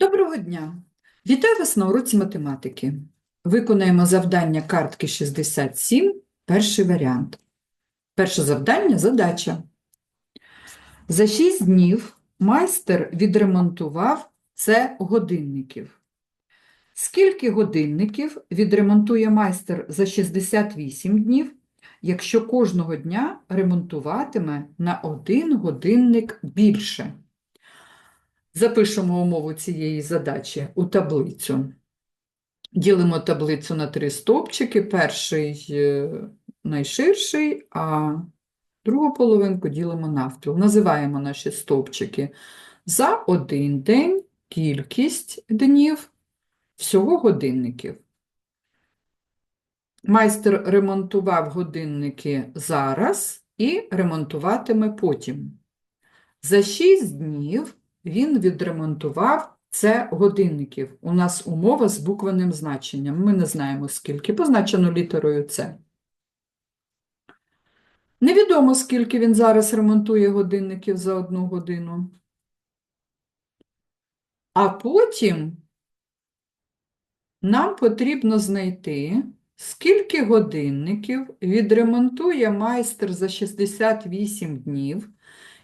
Доброго дня! Вітаю вас на уроці математики. Виконаємо завдання картки 67, перший варіант. Перше завдання – задача. За 6 днів майстер відремонтував це годинників. Скільки годинників відремонтує майстер за 68 днів, якщо кожного дня ремонтуватиме на один годинник більше? Запишемо умову цієї задачі у таблицю. Ділимо таблицю на три стовпчики. Перший е, найширший, а другу половинку ділимо навпіл. Називаємо наші стовпчики за один день кількість днів всього годинників. Майстер ремонтував годинники зараз і ремонтуватиме потім. За 6 днів він відремонтував це годинників. У нас умова з буквенним значенням. Ми не знаємо, скільки позначено літерою С. Невідомо, скільки він зараз ремонтує годинників за одну годину. А потім нам потрібно знайти, скільки годинників відремонтує майстер за 68 днів,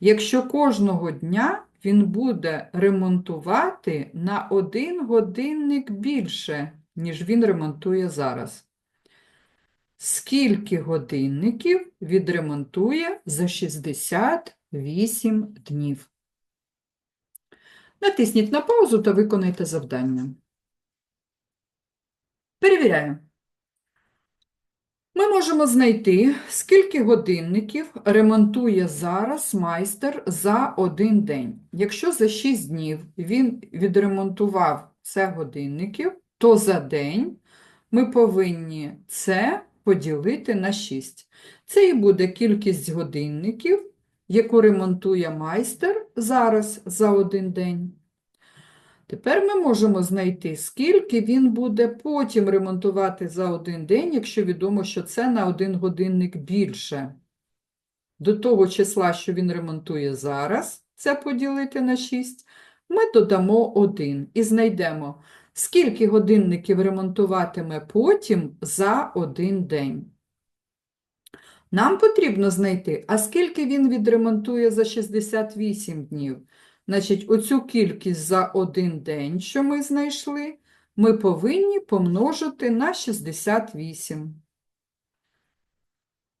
якщо кожного дня він буде ремонтувати на один годинник більше, ніж він ремонтує зараз. Скільки годинників відремонтує за 68 днів? Натисніть на паузу та виконайте завдання. Перевіряємо. Ми можемо знайти, скільки годинників ремонтує зараз майстер за один день. Якщо за 6 днів він відремонтував це годинників, то за день ми повинні це поділити на 6. Це і буде кількість годинників, яку ремонтує майстер зараз за один день. Тепер ми можемо знайти, скільки він буде потім ремонтувати за один день, якщо відомо, що це на один годинник більше. До того числа, що він ремонтує зараз, це поділити на 6, ми додамо 1 і знайдемо, скільки годинників ремонтуватиме потім за один день. Нам потрібно знайти, а скільки він відремонтує за 68 днів. Значить, оцю кількість за один день, що ми знайшли, ми повинні помножити на 68.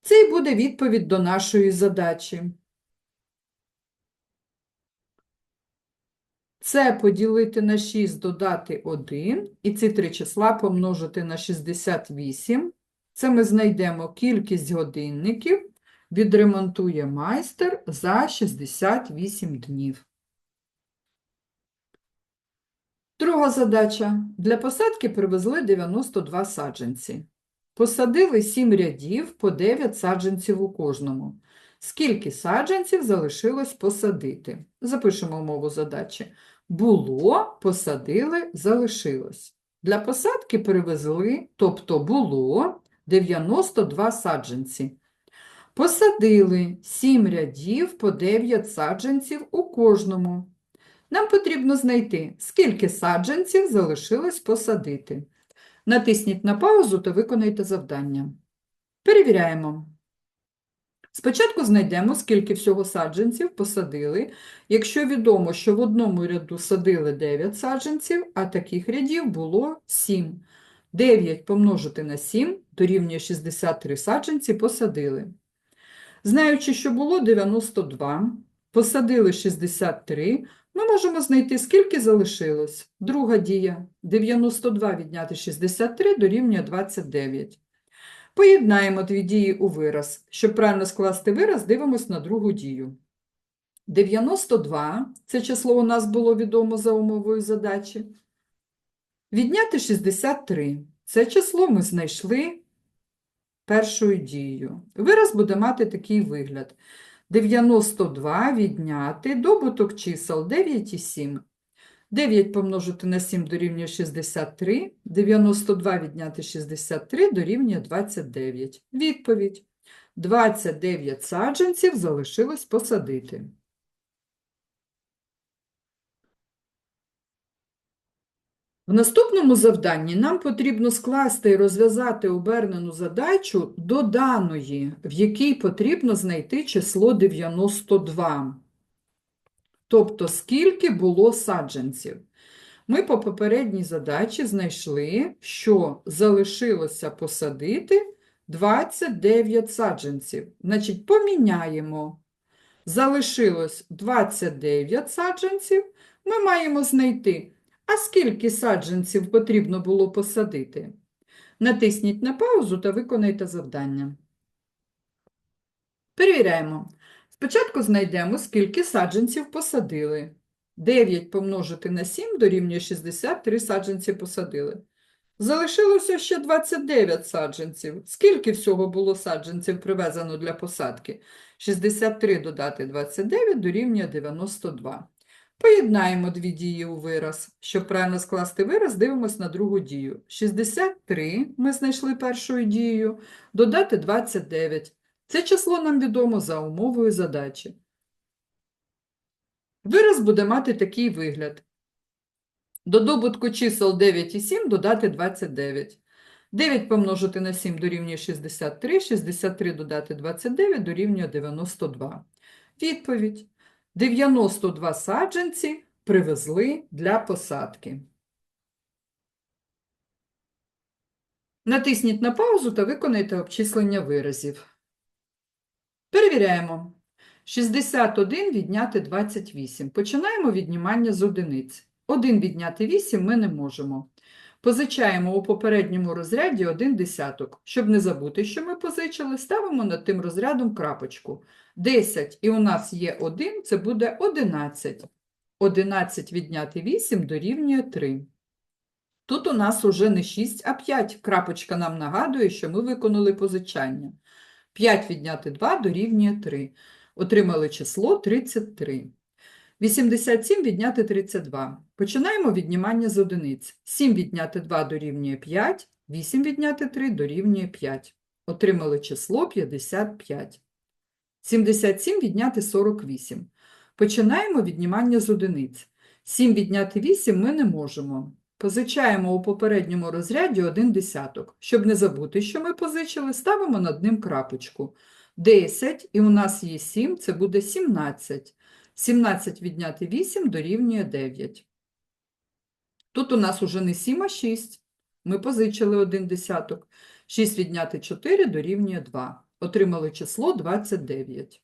Це і буде відповідь до нашої задачі. Це поділити на 6, додати 1, і ці три числа помножити на 68. Це ми знайдемо кількість годинників, відремонтує майстер за 68 днів. Друга задача. Для посадки привезли 92 саджанці. Посадили 7 рядів по 9 саджанців у кожному. Скільки саджанців залишилось посадити? Запишемо умову задачі. Було, посадили, залишилось. Для посадки привезли, тобто було 92 саджанці. Посадили 7 рядів по 9 саджанців у кожному. Нам потрібно знайти, скільки саджанців залишилось посадити. Натисніть на паузу та виконайте завдання. Перевіряємо. Спочатку знайдемо, скільки всього саджанців посадили. Якщо відомо, що в одному ряду садили 9 саджанців, а таких рядів було 7. 9 помножити на 7 дорівнює 63 саджанці посадили. Знаючи, що було 92, посадили 63, ми можемо знайти, скільки залишилось. Друга дія. 92 відняти 63 дорівнює 29. Поєднаємо дві дії у вираз. Щоб правильно скласти вираз, дивимось на другу дію. 92 – це число у нас було відомо за умовою задачі. Відняти 63 – це число ми знайшли першою дією. Вираз буде мати такий вигляд. 92 відняти добуток чисел 9 і 7. 9 помножити на 7 дорівнює 63, 92 відняти 63 дорівнює 29. Відповідь. 29 саджанців залишилось посадити. В наступному завданні нам потрібно скласти і розв'язати обернену задачу до даної, в якій потрібно знайти число 92. Тобто, скільки було саджанців. Ми по попередній задачі знайшли, що залишилося посадити 29 саджанців. Значить, поміняємо. Залишилось 29 саджанців. Ми маємо знайти, а скільки саджанців потрібно було посадити. Натисніть на паузу та виконайте завдання. Перевіряємо. Спочатку знайдемо, скільки саджанців посадили. 9 помножити на 7 дорівнює 63 саджанці посадили. Залишилося ще 29 саджанців. Скільки всього було саджанців привезено для посадки? 63 додати 29 дорівнює 92. Поєднаємо дві дії у вираз. Щоб правильно скласти вираз, дивимося на другу дію. 63 ми знайшли першою дією, додати 29. Це число нам відомо за умовою задачі. Вираз буде мати такий вигляд. До добутку чисел 9 і 7 додати 29. 9 помножити на 7 дорівнює 63, 63 додати 29 дорівнює 92. Відповідь. 92 саджанці привезли для посадки. Натисніть на паузу та виконайте обчислення виразів. Перевіряємо. 61 відняти 28. Починаємо віднімання з одиниць. 1 відняти 8 ми не можемо. Позичаємо у попередньому розряді 1 десяток. Щоб не забути, що ми позичили, ставимо над тим розрядом крапочку. 10 і у нас є 1, це буде 11. 11 відняти 8 дорівнює 3. Тут у нас уже не 6, а 5. Крапочка нам нагадує, що ми виконали позичання. 5 відняти 2 дорівнює 3. Отримали число 33. 87 відняти 32. Починаємо віднімання з одиниць. 7 відняти 2 дорівнює 5, 8 відняти 3 дорівнює 5. Отримали число 55. 77 відняти 48. Починаємо віднімання з одиниць. 7 відняти 8 ми не можемо. Позичаємо у попередньому розряді 1 десяток. Щоб не забути, що ми позичили, ставимо над ним крапочку. 10, і у нас є 7, це буде 17. 17 відняти 8 дорівнює 9. Тут у нас уже не 7, а 6. Ми позичили 1 десяток. 6 відняти 4 дорівнює 2. Отримали число 29.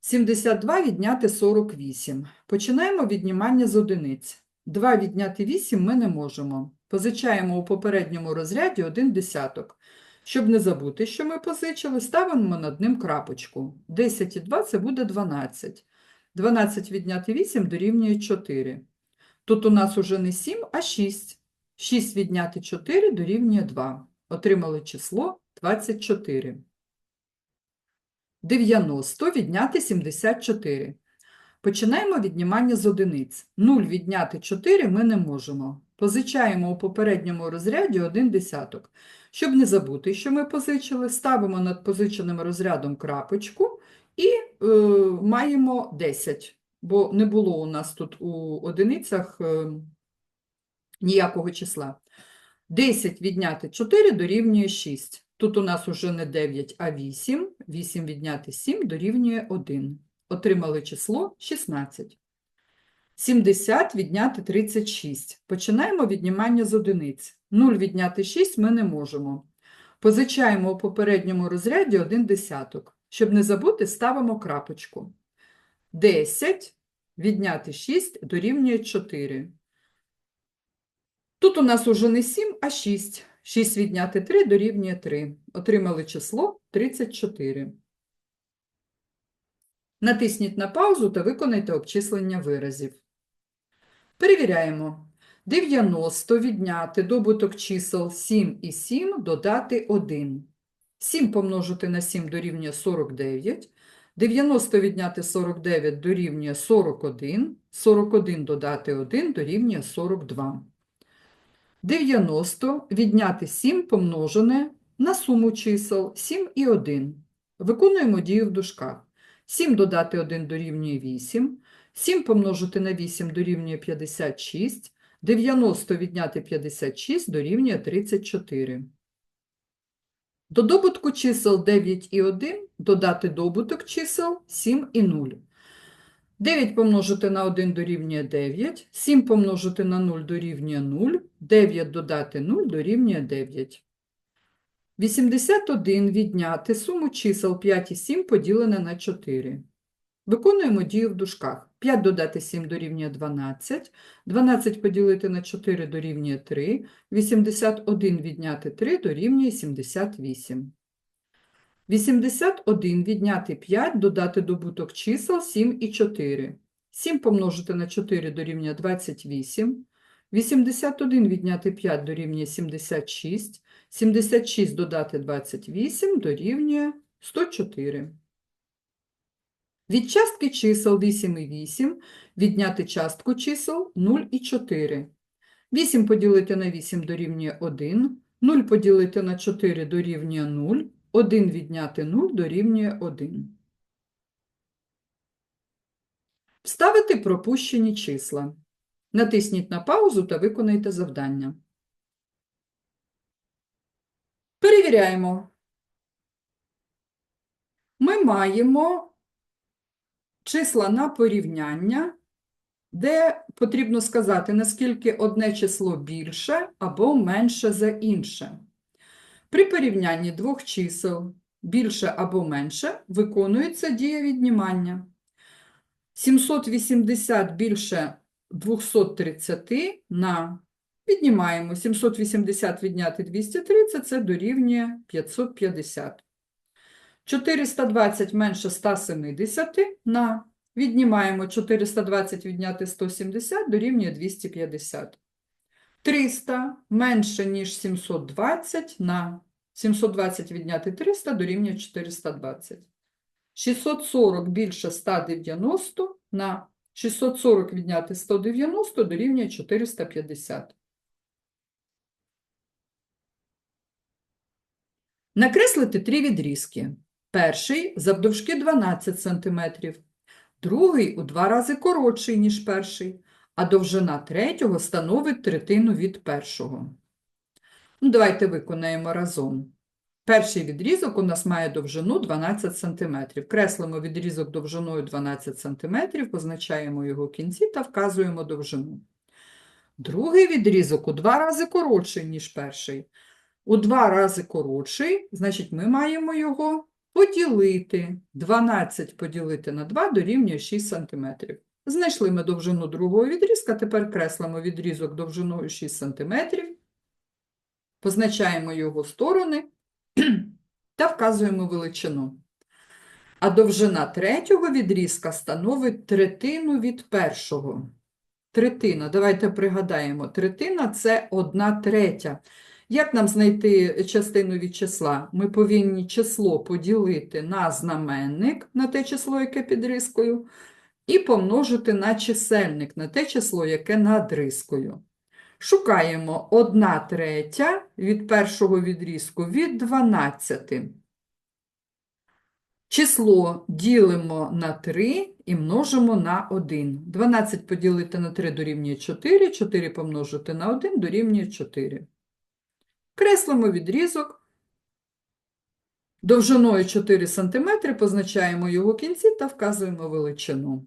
72 відняти 48. Починаємо віднімання з одиниць. 2 відняти 8 ми не можемо. Позичаємо у попередньому розряді 1 десяток. Щоб не забути, що ми позичили, ставимо над ним крапочку. 10 і 2 – це буде 12. 12 відняти 8 дорівнює 4. Тут у нас уже не 7, а 6. 6 відняти 4 дорівнює 2. Отримали число 24. 90 відняти 74. Починаємо віднімання з одиниць. 0 відняти 4 ми не можемо. Позичаємо у попередньому розряді 1 десяток. Щоб не забути, що ми позичили, ставимо над позиченим розрядом крапочку і е, маємо 10, бо не було у нас тут у одиницях е, ніякого числа. 10 відняти 4 дорівнює 6. Тут у нас уже не 9, а 8. 8 відняти 7 дорівнює 1. Отримали число 16. 70 відняти 36. Починаємо віднімання з одиниць. 0 відняти 6 ми не можемо. Позичаємо у попередньому розряді 1 десяток. Щоб не забути, ставимо крапочку. 10 відняти 6 дорівнює 4. Тут у нас уже не 7, а 6. 6 відняти 3 дорівнює 3. Отримали число 34. Натисніть на паузу та виконайте обчислення виразів. Перевіряємо. 90 відняти добуток чисел 7 і 7 додати 1. 7 помножити на 7 дорівнює 49. 90 відняти 49 дорівнює 41. 41 додати 1 дорівнює 42. 90 відняти 7 помножене на суму чисел 7 і 1. Виконуємо дію в дужках. 7 додати 1 дорівнює 8. 7 помножити на 8 дорівнює 56. 90 відняти 56 дорівнює 34. До добутку чисел 9 і 1 додати добуток чисел 7 і 0. 9 помножити на 1 дорівнює 9, 7 помножити на 0 дорівнює 0, 9 додати 0 дорівнює 9. 81 відняти суму чисел 5 і 7 поділене на 4. Виконуємо дію в дужках. 5 додати 7 дорівнює 12, 12 поділити на 4 дорівнює 3, 81 відняти 3 дорівнює 78. 81 відняти 5 додати добуток чисел 7 і 4. 7 помножити на 4 дорівнює 28. 81 відняти 5 дорівнює 76. 76 додати 28 дорівнює 104. Від частки чисел 8 і 8 відняти частку чисел 0 і 4. 8 поділити на 8 дорівнює 1, 0 поділити на 4 дорівнює 0, 1 відняти 0 дорівнює 1. Вставити пропущені числа. Натисніть на паузу та виконайте завдання. Перевіряємо. Ми маємо числа на порівняння, де потрібно сказати, наскільки одне число більше або менше за інше. При порівнянні двох чисел більше або менше виконується дія віднімання. 780 більше 230 на віднімаємо 780 відняти 230 це дорівнює 550. 420 менше 170 на віднімаємо 420 відняти 170 дорівнює 250. 300 менше, ніж 720 на 720 відняти 300 дорівнює 420. 640 більше 190 на 640 відняти 190 дорівнює 450. Накреслити три відрізки. Перший завдовжки 12 см, другий у два рази коротший, ніж перший, а довжина третього становить третину від першого. Ну, давайте виконаємо разом. Перший відрізок у нас має довжину 12 см. Креслимо відрізок довжиною 12 см, позначаємо його кінці та вказуємо довжину. Другий відрізок у два рази коротший, ніж перший. У два рази коротший, значить, ми маємо його поділити. 12 поділити на 2 дорівнює 6 см. Знайшли ми довжину другого відрізка, тепер креслимо відрізок довжиною 6 см, позначаємо його сторони та вказуємо величину. А довжина третього відрізка становить третину від першого. Третина, давайте пригадаємо, третина – це одна третя. Як нам знайти частину від числа? Ми повинні число поділити на знаменник, на те число, яке під рискою, і помножити на чисельник, на те число, яке над рискою. Шукаємо 1 третя від першого відрізку від 12. Число ділимо на 3 і множимо на 1. 12 поділити на 3 дорівнює 4, 4 помножити на 1 дорівнює 4. Креслимо відрізок. Довжиною 4 см позначаємо його кінці та вказуємо величину.